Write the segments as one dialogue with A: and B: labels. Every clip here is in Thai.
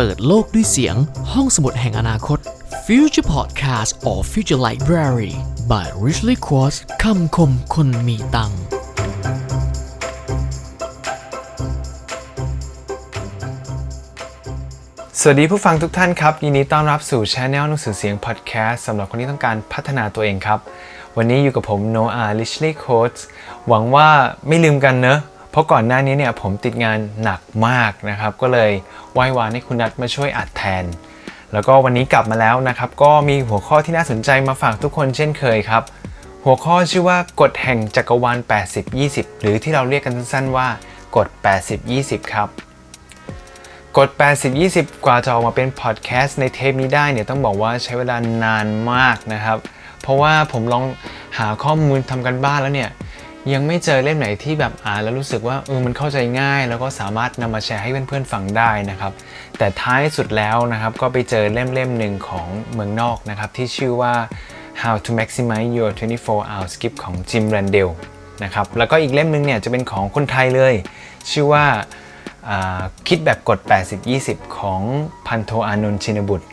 A: เปิดโลกด้วยเสียง ห้องสมุดแห่งอนาคต Future Podcast or Future Library by Richly Quartz คำคมคนมีตังค์
B: สวัสดีผู้ฟังทุกท่านครับ ยินดีต้อนรับสู่ช anel หนังสือเสียงพอดแคสต์สำหรับคนที่ต้องการพัฒนาตัวเองครับ วันนี้อยู่กับผมโนอาลิชลีย์โค้ชหวังว่าไม่ลืมกันเนอะ ราะก่อนหน้านี้เนี่ยผมติดงานหนักมากนะครับ ก็เลยไหว้วานให้คุณนัทมาช่วยอัดแทน แล้วก็วันนี้กลับมาแล้วนะครับ ก็มีหัวข้อที่น่าสนใจมาฝากทุกคนเช่นเคยครับ หัวข้อชื่อว่ากฎแห่งจักรวาล 80-20 หรือที่เราเรียกกันสั้นๆว่ากฎ 80-20 ครับกด 80-20 กว่าจะออกมาเป็นพอดแคสต์ในเทปนี้ได้เนี่ยต้องบอกว่าใช้เวลานานมากนะครับ เพราะว่าผมลองหาข้อมูลทำกันบ้านแล้วเนี่ย ยังไม่เจอเล่มไหนที่แบบอ่านแล้วรู้สึกว่าเออมันเข้าใจง่าย แล้วก็สามารถนำมาแชร์ให้เพื่อนๆฟังได้นะครับ แต่ท้ายสุดแล้วนะครับก็ไปเจอเล่มเล่มหนึ่งของเมืองนอกนะครับที่ชื่อว่า How to Maximize Your 24 Hour Skip ของ Jim Randell นะครับแล้วก็อีกเล่มหนึงเนี่ยจะเป็นของคนไทยเลย ชื่อว่าอ่าคิดแบบกด 80-20 ของพันโทอานนท์ชินบุตร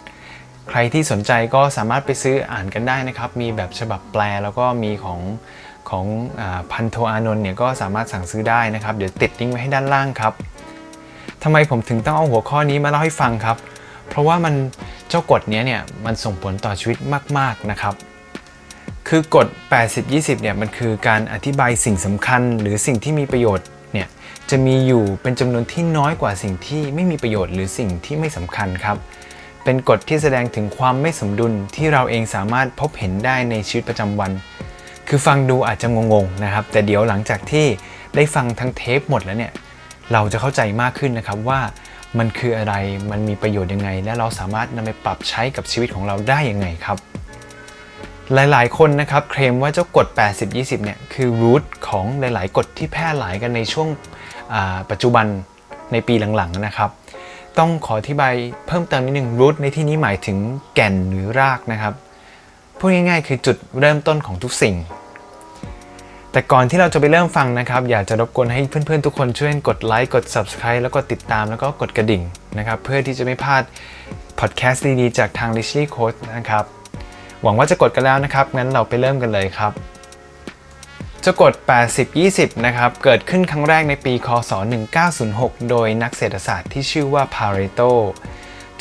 B: ใครที่สนใจก็สามารถไปซื้ออ่านกันได้นะครับ มีแบบฉบับแปลแล้วก็มีของ ของอพันโทอานนท์เนี่ยก็สามารถสั่งซื้อได้นะครับ เดี๋ยวติดลิงก์ไว้ให้ด้านล่างครับทำไมผมถึงต้องเอาหัวข้อนี้มาเล่าให้ฟังครับ เพราะว่ามันเจ้ากฎนี้เนี่ยมันส่งผลต่อชีวิตมาก ๆนะครับ คือกฎ 80-20 เนี่ยมันคือการอธิบายสิ่งสำคัญ หรือสิ่งที่มีประโยชน์เนี่ยจะมีอยู่เป็นจำนวนที่น้อยกว่าสิ่งที่ไม่มีประโยชน์หรือสิ่งที่ไม่สำคัญครับ เป็นกฎที่แสดงถึงความไม่สมดุลที่เราเองสามารถพบเห็นได้ในชีวิตประจำวัน คือฟังดูอาจจะงงๆนะครับ แต่เดี๋ยวหลังจากที่ได้ฟังทั้งเทปหมดแล้วเนี่ย เราจะเข้าใจมากขึ้นนะครับว่ามันคืออะไร มันมีประโยชน์ยังไง และเราสามารถนำไปปรับใช้กับชีวิตของเราได้ยังไงครับ หลายๆ คนนะครับเคลมว่าเจ้ากฎ 80-20 เนี่ยคือรูทของหลาย ๆ กฎที่แพร่หลายกันในช่วงปัจจุบันในปีหลังๆนะครับ ต้องขออธิบายเพิ่มเติมนิดนึงรูทในที่นี้หมายถึงแก่นหรือรากนะครับ พูดง่ายๆ คือจุดเริ่มต้นของทุกสิ่ง แต่ก่อนที่เราจะไปเริ่มฟังนะครับ อยากจะรบกวนให้เพื่อนๆทุกคนช่วยกดไลค์กด Subscribe แล้วก็ติดตามแล้วก็กดกระดิ่งนะครับ เพื่อที่จะไม่พลาดพอดแคสต์ดีๆ จากทาง r i c h l y Coach นะครับ หวังว่าจะกดกันแล้วนะครับ งั้นเราไปเริ่มกันเลยครับ จะกฎ80-20 นะครับ เกิดขึ้นครั้งแรกในปีคศ 1906 โดยนักเศรษฐศาสตร์ที่ชื่อว่า Pareto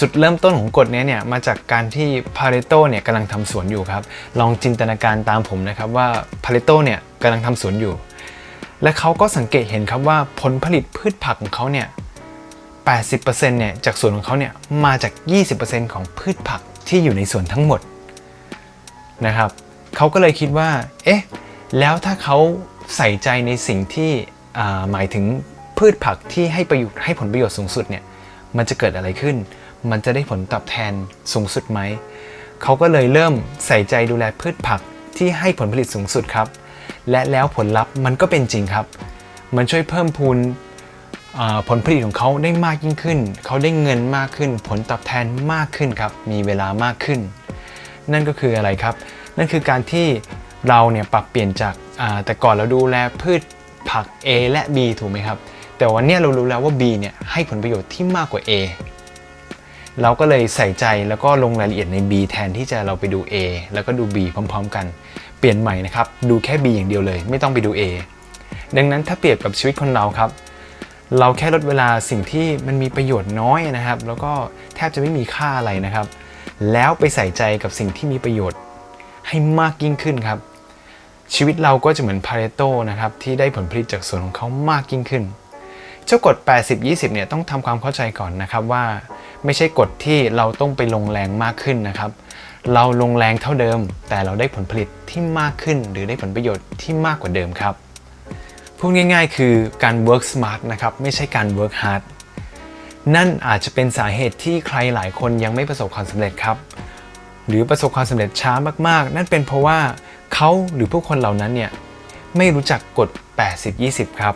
B: จุดเริ่มต้นของกฎนี้เนี่ยมาจากการที่ Pareto เนี่ยกำลังทำสวนอยู่ครับ ลองจินตนาการตามผมนะครับว่า Pareto เนี่ย กำลังทำสวนอยู่ และเขาก็สังเกตเห็นครับว่าผลผลิตพืชผักของเขาเนี่ย 80%เนี่ยจากสวนของเขาเนี่ยมาจาก 20%ของพืชผักที่อยู่ในสวนทั้งหมดนะครับเขาก็เลยคิดว่า เอ๊ะ แล้วถ้าเขาใส่ใจในสิ่งที่หมายถึงพืชผักที่ให้ประโยชน์ให้ผลประโยชน์สูงสุดเนี่ย มันจะเกิดอะไรขึ้น มันจะได้ผลตอบแทนสูงสุดไหม เขาก็เลยเริ่มใส่ใจดูแลพืชผักที่ให้ผลผลิตสูงสุดครับ และแล้วผลลัพธ์มันก็เป็นจริงครับ มันช่วยเพิ่มพูนผลผลิตของเขาได้มากยิ่งขึ้น เขาได้เงินมากขึ้น ผลตอบแทนมากขึ้นครับ มีเวลามากขึ้น นั่นก็คืออะไรครับ นั่นคือการที่เราเนี่ยปรับเปลี่ยนจากแต่ก่อนเราดูแลพืชผัก A และ B ถูกไหมครับ แต่วันนี้เรารู้แล้วว่า B เนี่ยให้ผลประโยชน์ที่มากกว่า A เราก็เลยใส่ใจแล้วก็ลงรายละเอียดใน B แทนที่จะเราไปดู A แล้วก็ดู B พร้อม ๆ กัน เปลี่ยนใหม่นะครับ ดูแค่ B อย่างเดียวเลย ไม่ต้องไปดู A ดังนั้นถ้าเปรียบกับชีวิตคนเราครับ เราแค่ลดเวลาสิ่งที่มันมีประโยชน์น้อยนะครับ แล้วก็แทบจะไม่มีค่าอะไรนะครับ แล้วไปใส่ใจกับสิ่งที่มีประโยชน์ให้มากยิ่งขึ้นครับ ชีวิตเราก็จะเหมือนพาเรโตนะครับที่ได้ผลผลิตจากส่วนของเขามากยิ่งขึ้น เจ้ากฎ 80-20 เนี่ยต้องทำความเข้าใจก่อนนะครับว่า ไม่ใช่กฎที่เราต้องไปลงแรงมากขึ้นนะครับ เราลงแรงเท่าเดิม แต่เราได้ผลผลิตที่มากขึ้น หรือได้ผลประโยชน์ที่มากกว่าเดิมครับพูดง่าย ๆ คือการ work smart นะครับไม่ใช่การ work hard นั่นอาจจะเป็นสาเหตุที่ใครหลายคนยังไม่ประสบความสำเร็จครับ หรือประสบความสำเร็จช้ามากๆ นั่นเป็นเพราะว่าเขาหรือผู้คนเหล่านั้นเนี่ยไม่รู้จักกฎ 80-20 ครับ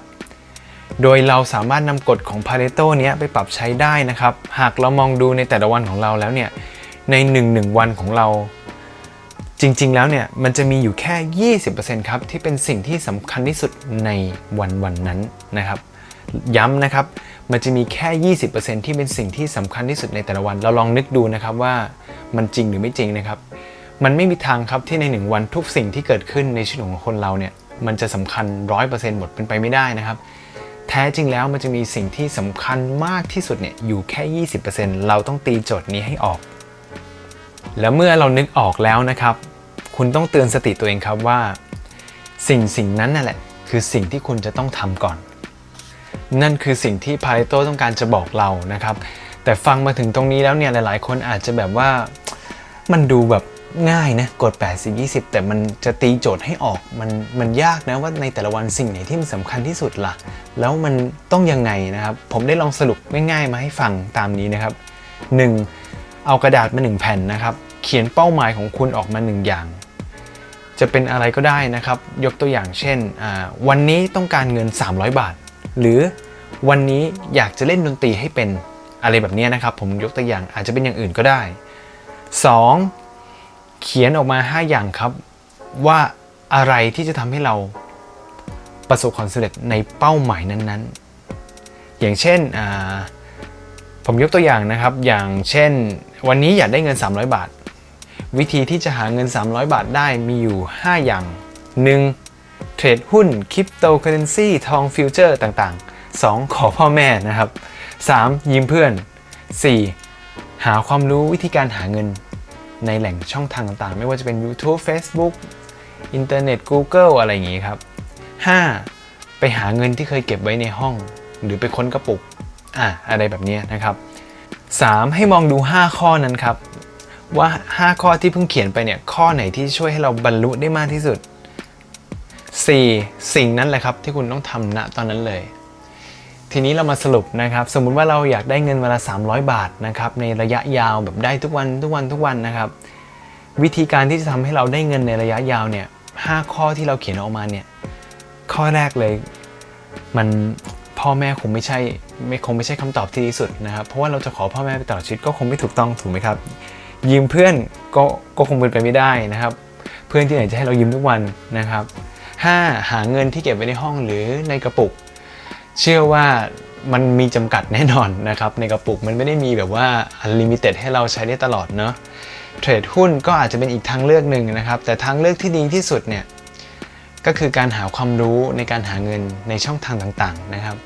B: โดยเราสามารถนำกฎของ Pareto เนี้ยไปปรับใช้ได้นะครับ หากเรามองดูในแต่ละวันของเราแล้วเนี่ย ใน1 1วันของเรา จริง ๆ แล้วเนี่ยมันจะมีอยู่แค่ 20%ครับที่เป็นสิ่งที่สำคัญที่สุดในวันวันนั้นนะครับ ย้ำนะครับมันจะมีแค่ 20%ที่เป็นสิ่งที่สำคัญที่สุดในแต่ละวัน เราลองนึกดูนะครับว่ามันจริงหรือไม่จริงนะครับ มันไม่มีทางครับที่ในหนึ่งวันทุกสิ่งที่เกิดขึ้นในชีวิตของคนเราเนี่ยมันจะสำคัญ 100%หมดเป็นไปไม่ได้นะครับแท้จริงแล้วมันจะมีสิ่งที่สำคัญมากที่สุดเนี่ยอยู่แค่ 20%เราต้องตีโจทย์นี้ให้ออก แล้วเมื่อเรานึกออกแล้วนะครับ คุณต้องเตือนสติตัวเองครับว่า สิ่งสิ่งนั้นนั่นแหละ คือสิ่งที่คุณจะต้องทำก่อน นั่นคือสิ่งที่พาริโตต้องการจะบอกเรานะครับ แต่ฟังมาถึงตรงนี้แล้วเนี่ยหลาย ๆ คนอาจจะแบบว่ามันดูแบบง่ายนะกด 80 20 แต่มันจะตีโจทย์ให้ออกมันมันยากนะว่าในแต่ละวันสิ่งไหนที่มันสำคัญที่สุดล่ะ แล้วมันต้องยังไงนะครับ ผมได้ลองสรุปง่ายๆมาให้ฟังตามนี้นะครับ 1. เอากระดาษมา 1 แผ่นนะครับ เขียนเป้าหมายของคุณออกมา1อย่าง จะเป็นอะไรก็ได้นะครับ ยกตัวอย่างเช่น วันนี้ต้องการเงิน 300 บาท หรือวันนี้อยากจะเล่นดนตรีให้เป็นอะไรแบบนี้นะครับ ผมยกตัวอย่างอาจจะเป็นอย่างอื่นก็ได้ 2. เขียนออกมา 5 อย่างครับ ว่าอะไรที่จะทำให้เราประสบความสำเร็จในเป้าหมายนั้นๆ อย่างเช่นผมยกตัวอย่างนะครับ อย่างเช่น วันนี้อยากได้เงิน 300 บาท วิธีที่จะหาเงิน 300 บาทได้มีอยู่ 5 อย่าง 1. เทรดหุ้น คริปโตเคอเรนซีทองฟิวเจอร์ต่างๆ 2. ขอพ่อแม่นะครับ 3. ยืมเพื่อน 4. หาความรู้วิธีการหาเงินในแหล่งช่องทางต่างๆ ไม่ว่าจะเป็น YouTube Facebook อินเทอร์เน็ต Google อะไรอย่างนี้ครับ 5. ไปหาเงินที่เคยเก็บไว้ในห้อง หรือไปค้นกระปุก อะ อะไรแบบนี้นะครับ 3. ให้มองดู 5 ข้อนั้นครับ ว่า 5 ข้อที่เพิ่งเขียนไปเนี่ยข้อไหนที่ช่วยให้เราบรรลุได้มากที่สุด 4. สิ่งนั้นแหละครับที่คุณต้องทำณตอนนั้นเลย ทีนี้เรามาสรุปนะครับ สมมุติว่าเราอยากได้เงินวันละ 300 บาทนะครับในระยะยาวแบบได้ทุกวันทุกวันทุกวันนะครับ วิธีการที่จะทำให้เราได้เงินในระยะยาวเนี่ย5ข้อที่เราเขียนออกมาเนี่ยข้อแรกเลยมันพ่อแม่คงไม่ใช่ไม่คงไม่ใช่คำตอบที่ดีสุดนะครับ เพราะว่าเราจะขอพ่อแม่ไปตลอดชีวิตก็คงไม่ถูกต้องถูกไหมครับ ยืมเพื่อนก็ก็คงเป็นไปไม่ได้นะครับ เพื่อนที่ไหนจะให้เรายืมทุกวันนะครับ 5. หาเงินที่เก็บไว้ในห้องหรือในกระปุก เชื่อว่ามันมีจำกัดแน่นอนนะครับ ในกระปุกมันไม่ได้มีแบบว่า unlimited ให้เราใช้ได้ตลอดเนาะเทรดหุ้นก็อาจจะเป็นอีกทางเลือกหนึ่งนะครับ แต่ทางเลือกที่ดีที่สุดเนี่ยก็คือการหาความรู้ในการหาเงินในช่องทางต่างๆนะครับ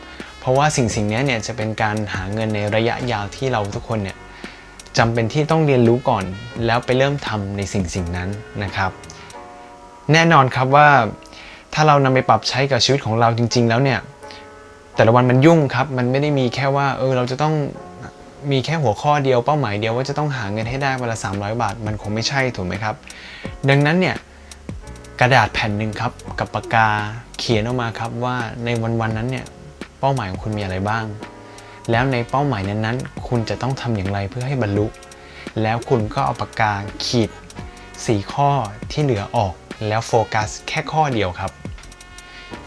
B: เพราะว่าสิ่งสิ่งนี้เนี่ยจะเป็นการหาเงินในระยะยาวที่เราทุกคนเนี่ย จำเป็นที่ต้องเรียนรู้ก่อน แล้วไปเริ่มทำในสิ่งสิ่งนั้นนะครับ แน่นอนครับว่าถ้าเรานำไปปรับใช้กับชีวิตของเราจริง ๆ แล้วเนี่ย แต่ละวันมันยุ่งครับ มันไม่ได้มีแค่ว่าเออเราจะต้องมีแค่หัวข้อเดียวเป้าหมายเดียวว่าจะต้องหาเงินให้ได้วันละ 300 บาท มันคงไม่ใช่ถูกไหมครับ ดังนั้นเนี่ยกระดาษแผ่นหนึ่งครับกับปากกาเขียนออกมาครับว่าในวันๆนั้นเนี่ยเป้าหมายของคุณมีอะไรบ้าง แล้วในเป้าหมายนั้นๆ คุณจะต้องทำอย่างไรเพื่อให้บรรลุ แล้วคุณก็เอาปากกาขีด 4 ข้อที่เหลือออก แล้วโฟกัสแค่ข้อเดียวครับ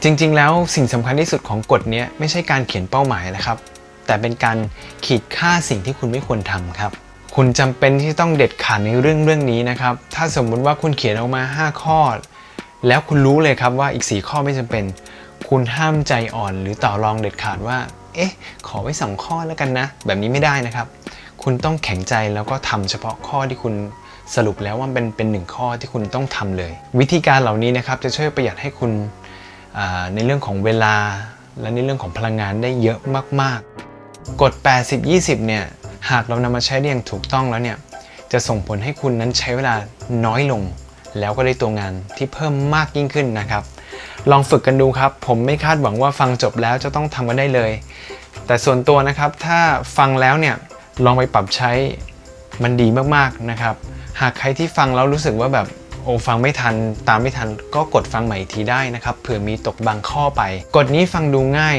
B: จริงๆ แล้วสิ่งสำคัญที่สุดของกฎนี้ไม่ใช่การเขียนเป้าหมายนะครับ แต่เป็นการขีดค่าสิ่งที่คุณไม่ควรทำครับ คุณจำเป็นที่ต้องเด็ดขาดในเรื่องเรื่องนี้นะครับ ถ้าสมมุติว่าคุณเขียนออกมา 5 ข้อ แล้วคุณรู้เลยครับว่าอีก 4 ข้อไม่จำเป็น คุณห้ามใจอ่อนหรือต่อรองเด็ดขาดว่า เอ๊ะ ขอไว้สองข้อแล้วกันนะ แบบนี้ไม่ได้นะครับ คุณต้องแข็งใจแล้วก็ทำเฉพาะข้อที่คุณสรุปแล้วว่าเป็นเป็นหนึ่งข้อที่คุณต้องทำเลย วิธีการเหล่านี้นะครับจะช่วยประหยัดให้คุณในเรื่องของเวลา และในเรื่องของพลังงานได้เยอะมาก ๆ กฎ 80-20 เนี่ยหากเรานำมาใช้ได้อย่างถูกต้องแล้วเนี่ยจะส่งผลให้คุณนั้นใช้เวลาน้อยลง แล้วก็ได้ตัวงานที่เพิ่มมากยิ่งขึ้นนะครับ ลองฝึกกันดูครับ ผมไม่คาดหวังว่าฟังจบแล้วจะต้องทำกันได้เลย แต่ส่วนตัวนะครับถ้าฟังแล้วเนี่ยลองไปปรับใช้มันดีมากๆนะครับ หากใครที่ฟังแล้วรู้สึกว่าแบบโอ้ฟังไม่ทันตามไม่ทันก็กดฟังใหม่อีกทีได้นะครับเผื่อมีตกบางข้อไปกฎนี้ฟังดูง่าย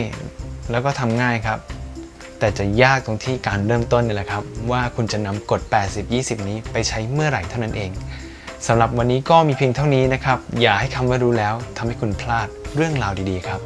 B: แล้วก็ทำง่ายครับ แต่จะยากตรงที่การเริ่มต้นนี่แหละครับ ว่าคุณจะนำกฎ80-20 นี้ไปใช้เมื่อไหร่เท่านั้นเอง สำหรับวันนี้ก็มีเพียงเท่านี้นะครับ อย่าให้คำว่ารู้แล้วทำให้คุณพลาดเรื่องราวดีๆครับ